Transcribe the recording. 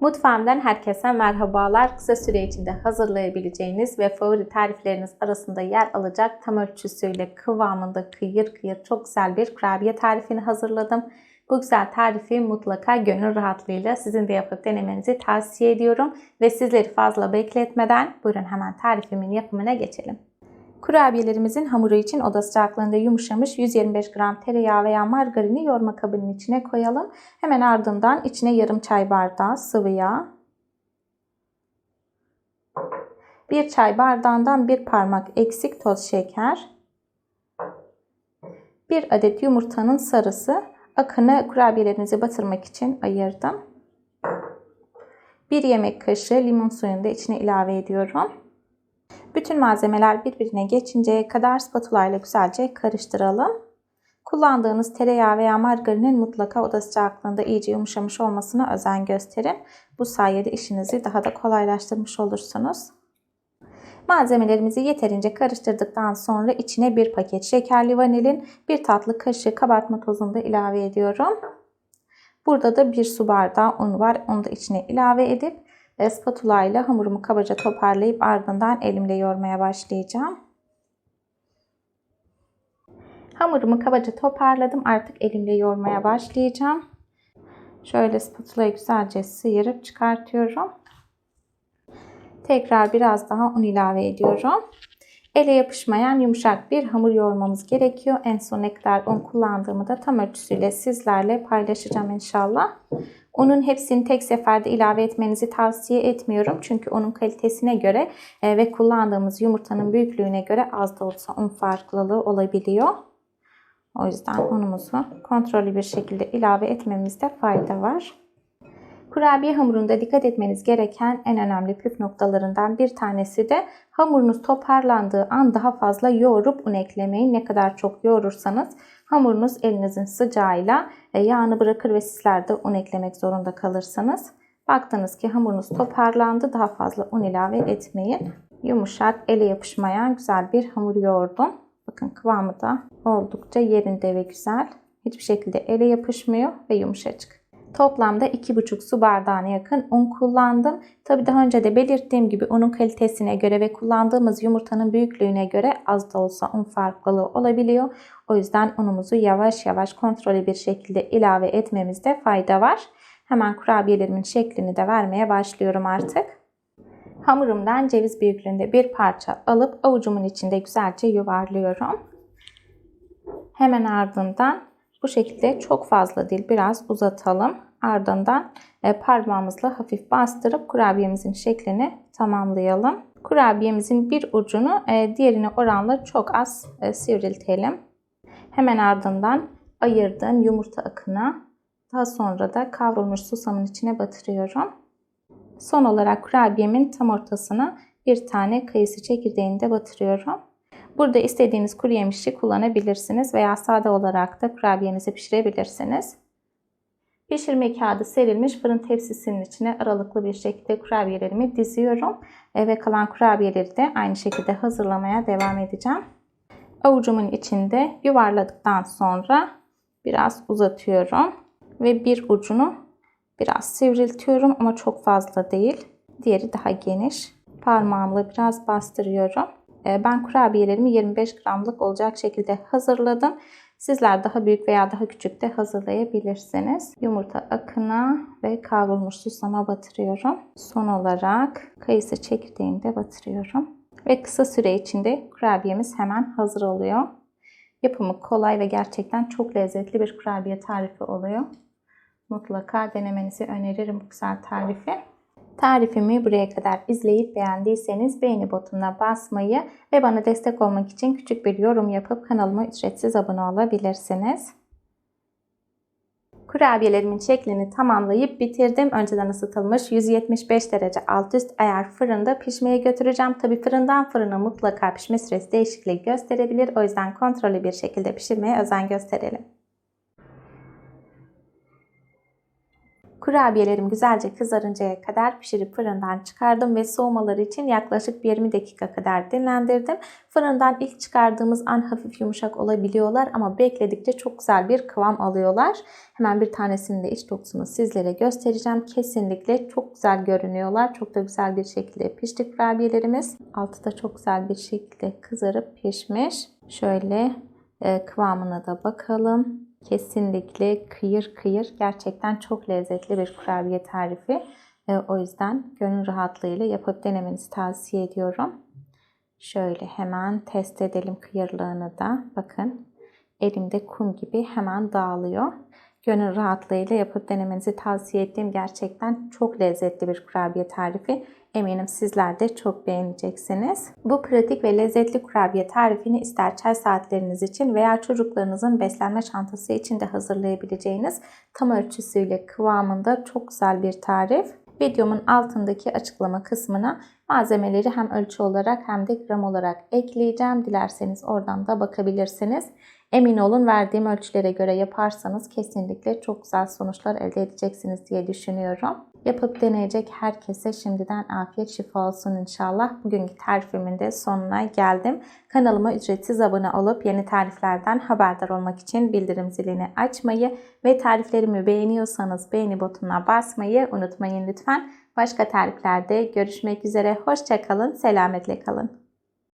Mutfağımdan herkese merhabalar. Kısa süre içinde hazırlayabileceğiniz ve favori tarifleriniz arasında yer alacak tam ölçüsüyle kıvamında kıyır kıyır çok güzel bir kurabiye tarifini hazırladım. Bu güzel tarifi mutlaka gönül rahatlığıyla sizin de yapıp denemenizi tavsiye ediyorum. Ve sizleri fazla bekletmeden buyurun hemen tarifimin yapımına geçelim. Kurabiyelerimizin hamuru için oda sıcaklığında yumuşamış 125 gram tereyağı veya margarini yoğurma kabının içine koyalım. Hemen ardından içine yarım çay bardağı sıvı yağ, bir çay bardağından bir parmak eksik toz şeker, bir adet yumurtanın sarısı, akını kurabiyelerinizi batırmak için ayırdım. Bir yemek kaşığı limon suyunu da içine ilave ediyorum. Bütün malzemeler birbirine geçinceye kadar spatula ile güzelce karıştıralım. Kullandığınız tereyağı veya margarinin mutlaka oda sıcaklığında iyice yumuşamış olmasına özen gösterin. Bu sayede işinizi daha da kolaylaştırmış olursunuz. Malzemelerimizi yeterince karıştırdıktan sonra içine bir paket şekerli vanilin, bir tatlı kaşığı kabartma tozunu da ilave ediyorum. Burada da bir su bardağı un var. Onu da içine ilave edip spatula ile hamurumu kabaca toparlayıp ardından elimle yoğurmaya başlayacağım. Hamurumu kabaca toparladım. Artık elimle yoğurmaya başlayacağım. Şöyle spatulayı güzelce sıyırıp çıkartıyorum. Tekrar biraz daha un ilave ediyorum. Ele yapışmayan yumuşak bir hamur yoğurmamız gerekiyor. En son ne kadar un kullandığımı da tam ölçüsüyle sizlerle paylaşacağım inşallah. Unun hepsini tek seferde ilave etmenizi tavsiye etmiyorum. Çünkü onun kalitesine göre e, ve kullandığımız yumurtanın büyüklüğüne göre az da olsa un farklılığı olabiliyor. O yüzden unumuzu kontrollü bir şekilde ilave etmemizde fayda var. Kurabiye hamurunda dikkat etmeniz gereken en önemli püf noktalarından bir tanesi de hamurunuz toparlandığı an daha fazla yoğurup un eklemeyin. Ne kadar çok yoğurursanız hamurunuz elinizin sıcağıyla e, yağını bırakır ve sizler de un eklemek zorunda kalırsınız. Baktınız ki hamurunuz toparlandı daha fazla un ilave etmeyin. Yumuşak ele yapışmayan güzel bir hamur yoğurdum. Bakın kıvamı da oldukça yerinde ve güzel. Hiçbir şekilde ele yapışmıyor ve yumuşacık. Toplamda 2,5 su bardağına yakın un kullandım. Tabi daha önce de belirttiğim gibi unun kalitesine göre ve kullandığımız yumurtanın büyüklüğüne göre az da olsa un farklılığı olabiliyor. O yüzden unumuzu yavaş yavaş kontrollü bir şekilde ilave etmemizde fayda var. Hemen kurabiyelerimin şeklini de vermeye başlıyorum artık. Hamurumdan ceviz büyüklüğünde bir parça alıp avucumun içinde güzelce yuvarlıyorum. Hemen ardından bu şekilde çok fazla değil biraz uzatalım. Ardından e, parmağımızla hafif bastırıp kurabiyemizin şeklini tamamlayalım. Kurabiyemizin bir ucunu e, diğerine oranla çok az e, sivriltelim. Hemen ardından ayırdığım yumurta akına daha sonra da kavrulmuş susamın içine batırıyorum. Son olarak kurabiyemin tam ortasına bir tane kayısı çekirdeğini de batırıyorum. Burada istediğiniz kuru yemişi kullanabilirsiniz veya sade olarak da kurabiyenizi pişirebilirsiniz. Pişirme kağıdı serilmiş fırın tepsisinin içine aralıklı bir şekilde kurabiyelerimi diziyorum. E, ve kalan kurabiyeleri de aynı şekilde hazırlamaya devam edeceğim. Avucumun içinde yuvarladıktan sonra biraz uzatıyorum. Ve bir ucunu biraz sivriltiyorum ama çok fazla değil. Diğeri daha geniş. Parmağımla biraz bastırıyorum. E, ben kurabiyelerimi 25 gramlık olacak şekilde hazırladım. Sizler daha büyük veya daha küçük de hazırlayabilirsiniz. Yumurta akına ve kavrulmuş susama batırıyorum. Son olarak kayısı çekirdeğini de batırıyorum. Ve kısa süre içinde kurabiyemiz hemen hazır oluyor. Yapımı kolay ve gerçekten çok lezzetli bir kurabiye tarifi oluyor. Mutlaka denemenizi öneririm bu güzel tarifi. Tarifimi buraya kadar izleyip beğendiyseniz beğeni butonuna basmayı ve bana destek olmak için küçük bir yorum yapıp kanalıma ücretsiz abone olabilirsiniz. Kurabiyelerimin şeklini tamamlayıp bitirdim. Önceden ısıtılmış 175 derece alt üst ayar fırında pişmeye götüreceğim. Tabi fırından fırına mutlaka pişme süresi değişikliği gösterebilir. O yüzden kontrollü bir şekilde pişirmeye özen gösterelim. Kurabiyelerim güzelce kızarıncaya kadar pişirip fırından çıkardım ve soğumaları için yaklaşık bir 20 dakika kadar dinlendirdim. Fırından ilk çıkardığımız an hafif yumuşak olabiliyorlar ama bekledikçe çok güzel bir kıvam alıyorlar. Hemen bir tanesinin de iç dokusunu sizlere göstereceğim. Kesinlikle çok güzel görünüyorlar. Çok da güzel bir şekilde pişti kurabiyelerimiz. Altı da çok güzel bir şekilde kızarıp pişmiş. Şöyle kıvamına da bakalım. Kesinlikle kıyır kıyır gerçekten çok lezzetli bir kurabiye tarifi. E, o yüzden gönül rahatlığıyla yapıp denemenizi tavsiye ediyorum. Şöyle hemen test edelim kıyırlığını da. Bakın elimde kum gibi hemen dağılıyor. Gönül rahatlığıyla yapıp denemenizi tavsiye ettiğim gerçekten çok lezzetli bir kurabiye tarifi. Eminim sizler de çok beğeneceksiniz. Bu pratik ve lezzetli kurabiye tarifini ister çay saatleriniz için veya çocuklarınızın beslenme çantası için de hazırlayabileceğiniz tam ölçüsüyle kıvamında çok güzel bir tarif. Videomun altındaki açıklama kısmına malzemeleri hem ölçü olarak hem de gram olarak ekleyeceğim. Dilerseniz oradan da bakabilirsiniz. Emin olun verdiğim ölçülere göre yaparsanız kesinlikle çok güzel sonuçlar elde edeceksiniz diye düşünüyorum. Yapıp deneyecek herkese şimdiden afiyet şifa olsun inşallah. Bugünkü tarifimin de sonuna geldim. Kanalıma ücretsiz abone olup yeni tariflerden haberdar olmak için bildirim zilini açmayı ve tariflerimi beğeniyorsanız beğeni butonuna basmayı unutmayın lütfen. Başka tariflerde görüşmek üzere. Hoşçakalın, selametle kalın.